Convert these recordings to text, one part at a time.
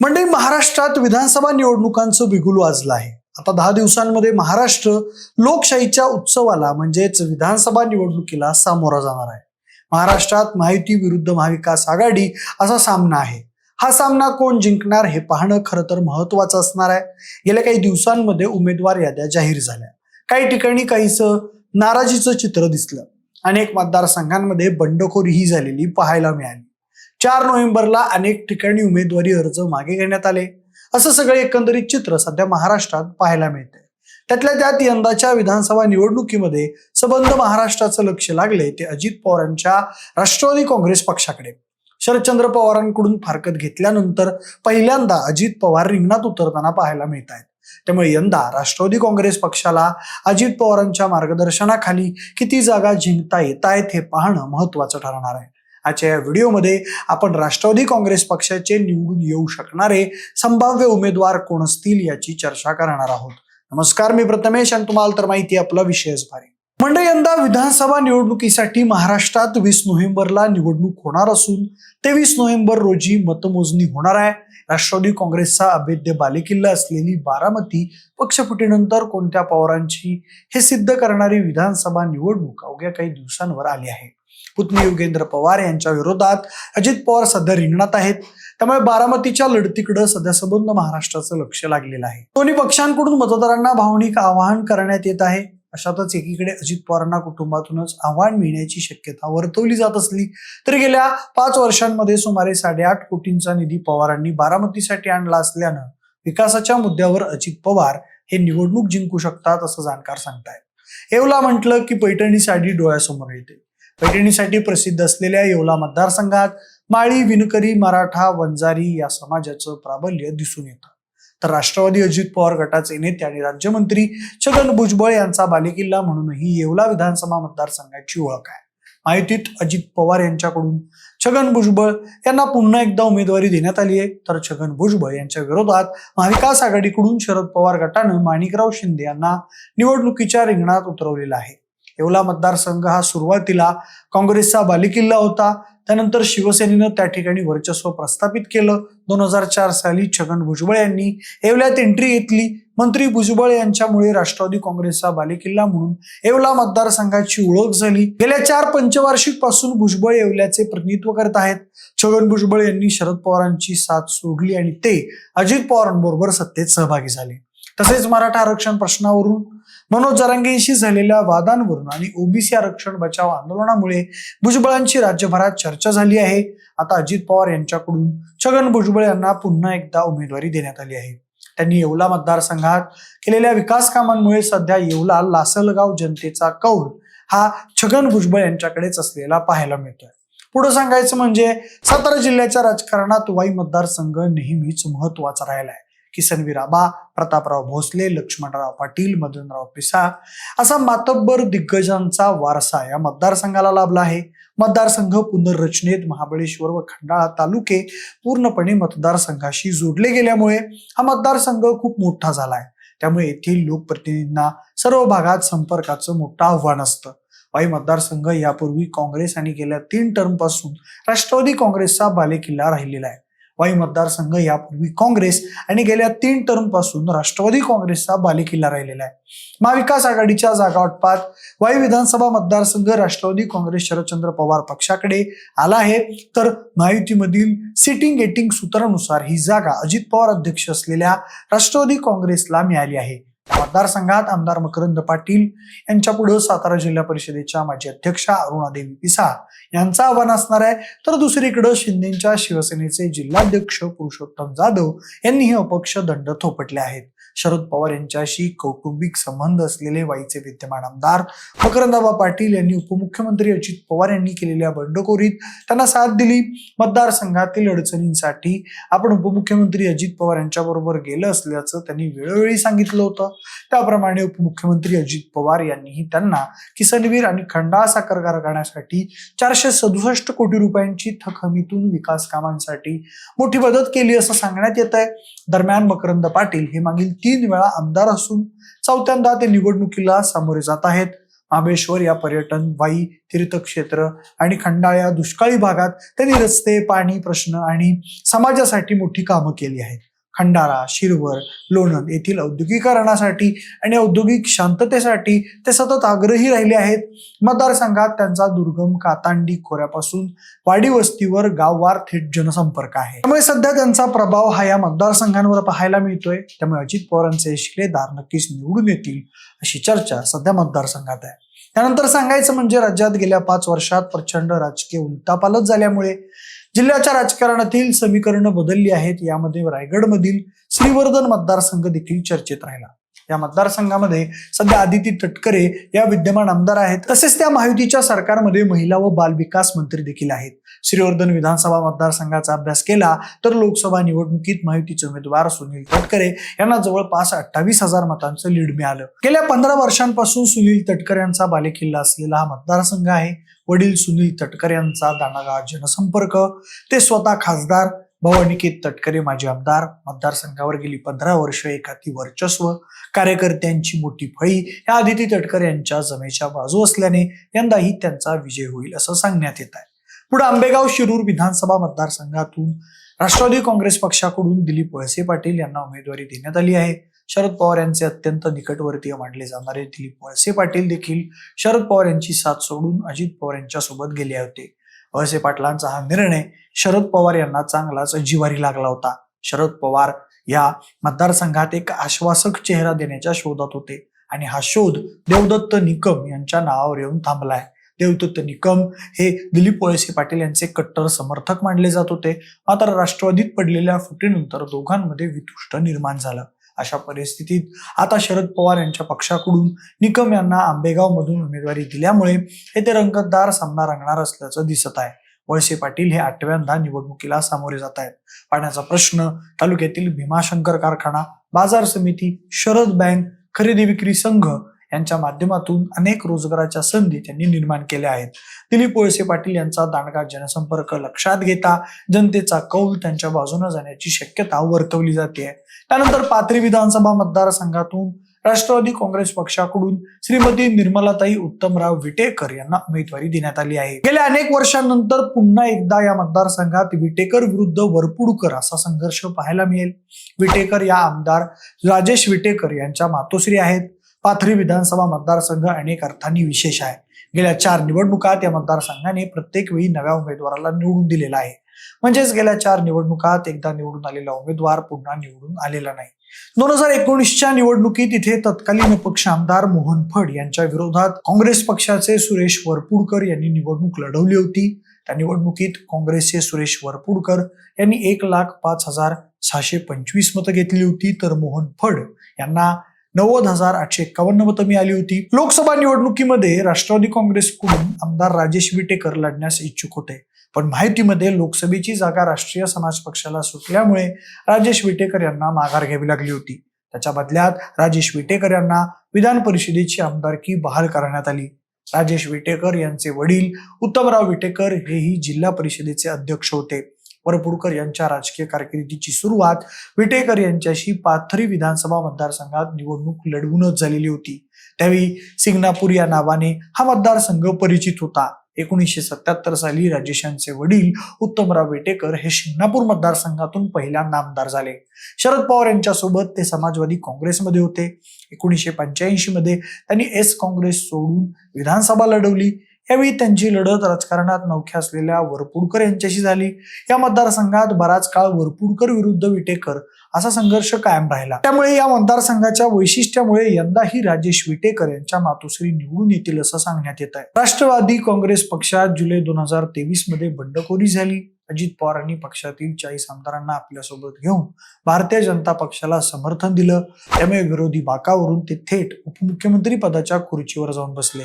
म्हणजे महाराष्ट्रात विधानसभा निवडणुकांचं बिगुल वाजलं आहे. आता दहा दिवसांमध्ये महाराष्ट्र लोकशाहीच्या उत्सवाला म्हणजेच विधानसभा निवडणुकीला सामोरा जाणार आहे. महाराष्ट्रात महायुती विरुद्ध महाविकास आघाडी असा सामना आहे. हा सामना कोण जिंकणार हे पाहणं खरं तर महत्वाचं असणार आहे. गेल्या काही दिवसांमध्ये उमेदवार याद्या जाहीर झाल्या. काही ठिकाणी काहीसं नाराजीचं चित्र दिसलं. अनेक मतदारसंघांमध्ये बंडखोरीही झालेली पाहायला मिळाली. चार नोव्हेंबरला अनेक ठिकाणी उमेदवारी अर्ज मागे घेण्यात आले. असं सगळे एकंदरीत चित्र सध्या महाराष्ट्रात पाहायला मिळते त्यातल्या त्यात यंदाच्या विधानसभा निवडणुकीमध्ये सबंध महाराष्ट्राचं लक्ष लागले ते अजित पवारांच्या राष्ट्रवादी काँग्रेस पक्षाकडे. शरदचंद्र पवारांकडून फारकत घेतल्यानंतर पहिल्यांदा अजित पवार रिंगणात उतरताना पाहायला मिळत आहेत त्यामुळे यंदा राष्ट्रवादी काँग्रेस पक्षाला अजित पवारांच्या मार्गदर्शनाखाली किती जागा जिंकता येत आहेत हे पाहणं महत्वाचं ठरणार आहे. आजच्या या व्हिडिओमध्ये आपण राष्ट्रवादी काँग्रेस पक्षाचे निवडून येऊ शकणारे संभाव्य उमेदवार कोण असतील याची चर्चा करणार आहोत. नमस्कार मी प्रथमेश आणि तुम्हाला तर माहिती आपला विषयच भारी. म्हणजे यंदा विधानसभा निवडणुकीसाठी महाराष्ट्रात वीस नोव्हेंबरला निवडणूक होणार असून तेवीस नोव्हेंबर रोजी मतमोजणी होणार आहे. राष्ट्रवादी काँग्रेसचा अभेद्य बालेकिल्ला असलेली बारामती पक्षफुटीनंतर कोणत्या पवारांची हे सिद्ध करणारी विधानसभा निवडणूक अवघ्या काही दिवसांवर आली आहे. पुतणी योगेंद्र पवार यांच्या विरोधात अजित पवार सध्या रिंगणात आहेत. त्यामुळे बारामतीच्या लढतीकडे सध्या संबंध महाराष्ट्राचं लक्ष लागलेलं आहे. दोन्ही पक्षांकडून मतदारांना भावनिक आवाहन करण्यात येत आहे. अशातच एकीकडे अजित पवारांना कुटुंबातूनच आव्हान मिळण्याची शक्यता वर्तवली जात असली तरी गेल्या पाच वर्षांमध्ये सुमारे साडेआठ कोटींचा निधी पवारांनी बारामतीसाठी आणला असल्यानं विकासाच्या मुद्द्यावर अजित पवार हे निवडणूक जिंकू शकतात असं जाणकार सांगतायत. येवला म्हटलं की पैठणी साडी डोळ्यासमोर येते. पैठणीसाठी प्रसिद्ध असलेल्या येवला मतदारसंघात माळी विणकरी मराठा वंजारी या समाजाचं प्राबल्य दिसून येतं. तर राष्ट्रवादी अजित पवार गटाचे नेते आणि राज्यमंत्री छगन भुजबळ यांचा बालेकिल्ला म्हणूनही येवला विधानसभा मतदारसंघाची ओळख आहे. माहितीत अजित पवार यांच्याकडून छगन भुजबळ यांना पुन्हा एकदा उमेदवारी देण्यात आली आहे. तर छगन भुजबळ यांच्या विरोधात महाविकास आघाडीकडून शरद पवार गटानं माणिकराव शिंदे यांना निवडणुकीच्या रिंगणात उतरवलेला आहे. येवला मतदारसंघ हा सुरुवातीला काँग्रेसचा बालिकिल्ला होता. त्यानंतर शिवसेनेनं त्या ठिकाणी वर्चस्व प्रस्थापित केलं. दोन हजार चार साली छगन भुजबळ यांनी येवल्यात एंट्री घेतली. मंत्री भुजबळ यांच्यामुळे राष्ट्रवादी काँग्रेसचा बालेकिल्ला म्हणून येवला मतदारसंघाची ओळख झाली. गेल्या चार पंचवार्षिकपासून भुजबळ येवल्याचे प्रतिनिधित्व करत आहेत. छगन भुजबळ यांनी शरद पवारांची साथ सोडली आणि ते अजित पवारांबरोबर सत्तेत सहभागी झाले. तसेच मराठा आरक्षण प्रश्नावरून मनोज जरांगेंशी झालेल्या वादांवरून आणि ओबीसी आरक्षण बचाव आंदोलनामुळे भुजबळांची राज्यभरात चर्चा झाली आहे. आता अजित पवार यांच्याकडून छगन भुजबळ यांना पुन्हा एकदा उमेदवारी देण्यात आली आहे. त्यांनी येवला मतदारसंघात केलेल्या विकास कामांमुळे सध्या येवला लासलगाव जनतेचा कौल हा छगन भुजबळ यांच्याकडेच असलेला पाहायला मिळतोय. पुढे सांगायचं म्हणजे सातारा जिल्ह्याच्या राजकारणात वाई मतदारसंघ नेहमीच महत्त्वाचा राहिला आहे किसनवीर आबा प्रतापराव भोसले लक्ष्मणराव पाटील मदनराव पिसा असा मातब्बर दिग्गजांचा वारसा या मतदारसंघाला लाभला आहे. मतदारसंघ पुनर्रचनेत महाबळेश्वर व खंडाळा तालुके पूर्णपणे मतदारसंघाशी जोडले गेल्यामुळे हा मतदारसंघ खूप मोठा झाला आहे. त्यामुळे येथील लोकप्रतिनिधींना सर्व भागात संपर्काचं मोठं आव्हान असतं. वाई मतदारसंघ यापूर्वी काँग्रेस आणि गेल्या तीन टर्मपासून राष्ट्रवादी काँग्रेसचा बालेकिल्ला राहिलेला आहे. वाई मतदारसंघ यापूर्वी काँग्रेस आणि गेल्या तीन टर्मपासून राष्ट्रवादी काँग्रेसचा बालेकिल्ला राहिलेला आहे. महाविकास आघाडीच्या जागा वाटपात वाई विधानसभा मतदारसंघ राष्ट्रवादी काँग्रेस शरदचंद्र पवार पक्षाकडे आला आहे. तर महायुतीमधील सिटिंग गेटिंग सूत्रानुसार ही जागा अजित पवार अध्यक्ष असलेल्या राष्ट्रवादी काँग्रेसला मिळाली आहे. मतदारसंघात आमदार मकरंद पाटील यांच्या पुढे सातारा जिल्हा परिषदेच्या माजी अध्यक्षा अरुणादेवी पिसा यांचं आव्हान असणार आहे. तर दुसरीकडे शिंदेच्या शिवसेनेचे जिल्हाध्यक्ष पुरुषोत्तम जाधव यांनी हे अपक्ष दंड थोपटले आहेत. शरद पवार यांच्याशी कौटुंबिक संबंध असलेले वाईचे विद्यमान आमदार मकरंदाबा पाटील यांनी उपमुख्यमंत्री अजित पवार यांनी केलेल्या बंडखोरीत त्यांना साथ दिली. मतदारसंघातील अडचणींसाठी आपण उपमुख्यमंत्री अजित पवार यांच्याबरोबर गेलं असल्याचं त्यांनी वेळोवेळी सांगितलं होतं. त्याप्रमाणे उपमुख्यमंत्री अजित पवार यांनीही त्यांना किसनवीर आणि खंडाळा साखर कारखान्यासाठी चारशे सदुसष्ट कोटी रुपयांची थक हमीतून विकास कामांसाठी मोठी मदत केली असं सांगण्यात येत आहे दरम्यान मकरंद पाटील हे मागील तीन वेळा आमदार असून चौथ्यांदा ते निवडणुकीला सामोरे जात आहेत. महाबळेश्वर या पर्यटन वाई तीर्थक्षेत्र आणि खंडाळ्या दुष्काळी भागात त्यांनी रस्ते पाणी प्रश्न आणि समाजासाठी मोठी कामं केली आहेत. खंडाळा शिरवर लोणंद येथील औद्योगिकरणासाठी आणि औद्योगिक शांततेसाठी ते सतत आग्रही राहिले आहेत. मतदारसंघात त्यांचा दुर्गम कातांडी खोऱ्यापासून वाडी वस्तीवर गाववार थेट जनसंपर्क आहे. त्यामुळे सध्या त्यांचा प्रभाव हा या मतदारसंघांवर पाहायला मिळतोय. त्यामुळे अजित पवारांचे शिलेदार नक्कीच निवडून येतील अशी चर्चा सध्या मतदारसंघात आहे. त्यानंतर सांगायचं म्हणजे राज्यात गेल्या पाच वर्षात प्रचंड राजकीय उलटापालट झाल्यामुळे जिल्ह्याच्या राजकारणातील समीकरणं बदलली आहेत. यामध्ये रायगडमधील श्रीवर्धन मतदारसंघ देखील चर्चेत राहिला. या मतदारसंघामध्ये सध्या आदिती तटकरे या विद्यमान आमदार आहेत. तसेच त्या महायुतीच्या सरकारमध्ये महिला व बाल विकास मंत्री देखील आहेत. श्रीवर्धन विधानसभा मतदारसंघाचा अभ्यास केला तर लोकसभा निवडणुकीत महायुतीचे उमेदवार सुनील तटकरे यांना जवळपास अठ्ठावीस हजार मतांचं लीड मिळालं. गेल्या पंधरा वर्षांपासून सुनील तटकरे यांचा बालेकिल्ला असलेला हा मतदारसंघ आहे. वडील सुनील तटकरे यांचा दानागाव जनसंपर्क ते स्वतः खासदार भाऊ अनिकेत तटकरे माजी आमदार मतदारसंघावर गेली पंधरा वर्ष एकाती वर्चस्व कार्यकर्त्यांची मोठी फळी. या आदिती तटकरे यांच्या जमेच्या बाजू असल्याने यंदाही त्यांचा विजय होईल असं सांगण्यात येत आहे. पुढे आंबेगाव शिरूर विधानसभा मतदारसंघातून राष्ट्रवादी काँग्रेस पक्षाकडून दिलीप वळसे पाटील यांना उमेदवारी देण्यात आली आहे. शरद पवार यांचे अत्यंत निकटवर्तीय मानले जाणारे दिलीप वळसे पाटील देखील शरद पवार यांची साथ सोडून अजित पवार यांच्या सोबत गेले होते. वळसे पाटलांचा हा निर्णय शरद पवार यांना चांगलाच जिवारी लागला होता. शरद पवार या मतदारसंघात एक आश्वासक चेहरा देण्याच्या शोधात होते आणि हा शोध देवदत्त निकम यांच्या नावावर येऊन थांबलाय. देवदत्त निकम हे दिलीप वळसे पाटील यांचे कट्टर समर्थक मानले जात होते. मात्र राष्ट्रवादीत पडलेल्या फुटीनंतर दोघांमध्ये वितुष्ट निर्माण झालं. अशा परिस्थितीत आता शरद पवार यांच्या पक्षाकडून निकम यांना आंबेगाव मधून उमेदवारी दिल्यामुळे हे ते रंगतदार सामना रंगणार असल्याचं दिसत आहे. वळसे पाटील हे आठव्यांदा निवडणुकीला सामोरे जात आहेत. पाण्याचा प्रश्न तालुक्यातील भीमाशंकर कारखाना बाजार समिती शरद बँक खरेदी विक्री संघ यांच्या माध्यमातून अनेक रोजगाराच्या संधी त्यांनी निर्माण केल्या आहेत. दिलीप वळसे पाटील यांचा दांडगा जनसंपर्क लक्षात घेता जनतेचा कौल त्यांच्या बाजूने जाण्याची शक्यता वर्तवली जाते. त्यानंतर पाथरी विधानसभा मतदारसंघातून राष्ट्रवादी काँग्रेस पक्षाकडून श्रीमती निर्मलाताई उत्तमराव विटेकर यांना उमेदवारी देण्यात आली आहे. गेल्या अनेक वर्षांनंतर पुन्हा एकदा या मतदारसंघात विटेकर विरुद्ध वरपुडकर असा संघर्ष पाहायला मिळेल. विटेकर या आमदार राजेश विटेकर यांच्या मातोश्री आहेत. पाथरी विधानसभा मतदारसंघ अनेक अर्थांनी विशेष आहे. गेल्या चार निवडणुकात या मतदारसंघाने प्रत्येक वेळी नव्या उमेदवाराला निवडून दिलेला आहे. म्हणजेच गेल्या चार निवडणुकात एकदा निवडून आलेला उमेदवार पुन्हा निवडून आलेला नाही. दोन हजार एकोणीसच्या निवडणुकीत इथे तत्कालीन पक्ष आमदार मोहन फड यांच्या विरोधात काँग्रेस पक्षाचे सुरेश वरपुडकर यांनी निवडणूक लढवली होती. त्या निवडणुकीत काँग्रेसचे सुरेश वरपुडकर यांनी एक लाख पाच हजार सहाशे पंचवीस मतं घेतली होती. तर मोहन फड यांना नव्वद हजार आठशे एक्कावन्न मतं मिळाली होती. लोकसभा निवडणुकीमध्ये राष्ट्रवादी काँग्रेसकडून आमदार राजेश विटेकर लढण्यास इच्छुक होते. पण माहितीमध्ये लोकसभेची जागा राष्ट्रीय समाज पक्षाला सुटल्यामुळे राजेश विटेकर यांना माघार घ्यावी लागली होती. त्याच्या बदल्यात राजेश विटेकर यांना विधान परिषदेची आमदारकी बहाल करण्यात आली. राजेश विटेकर यांचे वडील उत्तमराव विटेकर हेही जिल्हा परिषदेचे अध्यक्ष होते. वरपुडकर यांच्या राजकीय कारकिर्दीची सुरुवात विटेकर यांच्याशी पाथरी विधानसभा मतदारसंघात निवडणूक लढवूनच झालेली होती. त्यावेळी सिंगनापूर या नावाने हा मतदारसंघ परिचित होता. एकोणीसशे सत्याहत्तर साली राजेश यांचे वडील उत्तमराव वेटेकर हे शिंगणापूर मतदारसंघातून पहिला नामदार झाले. शरद पवार यांच्यासोबत ते समाजवादी काँग्रेसमध्ये होते. एकोणीसशे पंच्याऐंशी मध्ये त्यांनी एस काँग्रेस सोडून विधानसभा लढवली. यावेळी त्यांची लढत राजकारणात नौख्या असलेल्या वरपुडकर यांच्याशी झाली. या मतदारसंघात बराच काळ वरपुडकर विरुद्ध विटेकर असा संघर्ष कायम राहिला. त्यामुळे या मतदारसंघाच्या वैशिष्ट्यामुळे यंदाही राजेश विटेकर यांच्या मातोश्री निवडून येतील असं सांगण्यात येत आहे राष्ट्रवादी काँग्रेस पक्षात जुलै दोन हजार तेवीसमध्ये बंडखोरी झाली. अजित पवारांनी पक्षातील चाळीस आमदारांना आपल्यासोबत घेऊन भारतीय जनता पक्षाला समर्थन दिलं. त्यामुळे विरोधी बाकावरून ते थेट उपमुख्यमंत्री पदाच्या खुर्चीवर जाऊन बसले.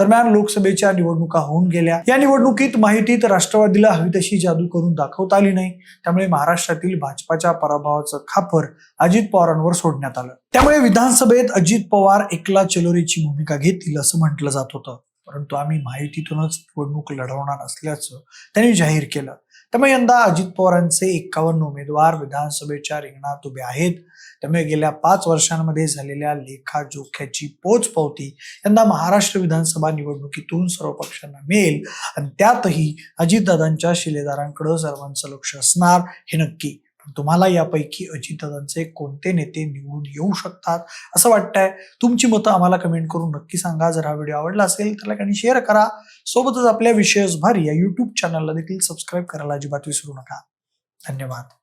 दरम्यान लोकसभेच्या निवडणुका होऊन गेल्या. या निवडणुकीत माहितीत राष्ट्रवादीला हवी तशी जादू करून दाखवता आली नाही. त्यामुळे महाराष्ट्रातील भाजपाच्या पराभवाचं खापर अजित पवारांवर सोडण्यात आलं. त्यामुळे विधानसभेत अजित पवार एकला चलोरीची भूमिका घेतील असं म्हटलं जात होतं. परंतु आम्ही माहितीतूनच निवडणूक लढवणार असल्याचं त्यांनी जाहीर केलं. त्यामुळे यंदा अजित पवारांचे एक्कावन्न उमेदवार विधानसभेच्या रिंगणात उभे आहेत. त्यामुळे गेल्या पाच वर्षांमध्ये झालेल्या लेखाजोख्याची पोचपावती यंदा महाराष्ट्र विधानसभा निवडणुकीतून सर्व पक्षांना मिळेल आणि त्यातही अजितदादांच्या शिलेदारांकडे सर्वांचं लक्ष असणार हे नक्की. तुम्हाला यापैकी अजितदादांचे कोणते नेते निवडून येऊ शकतात असं वाटतंय? तुमची मतं आम्हाला कमेंट करून नक्की सांगा. जर हा व्हिडिओ आवडला असेल तर लाईक आणि शेअर करा. सोबतच आपल्या विषयच भारी या युट्यूब चॅनलला देखील सबस्क्राईब करायला अजिबात विसरू नका. धन्यवाद.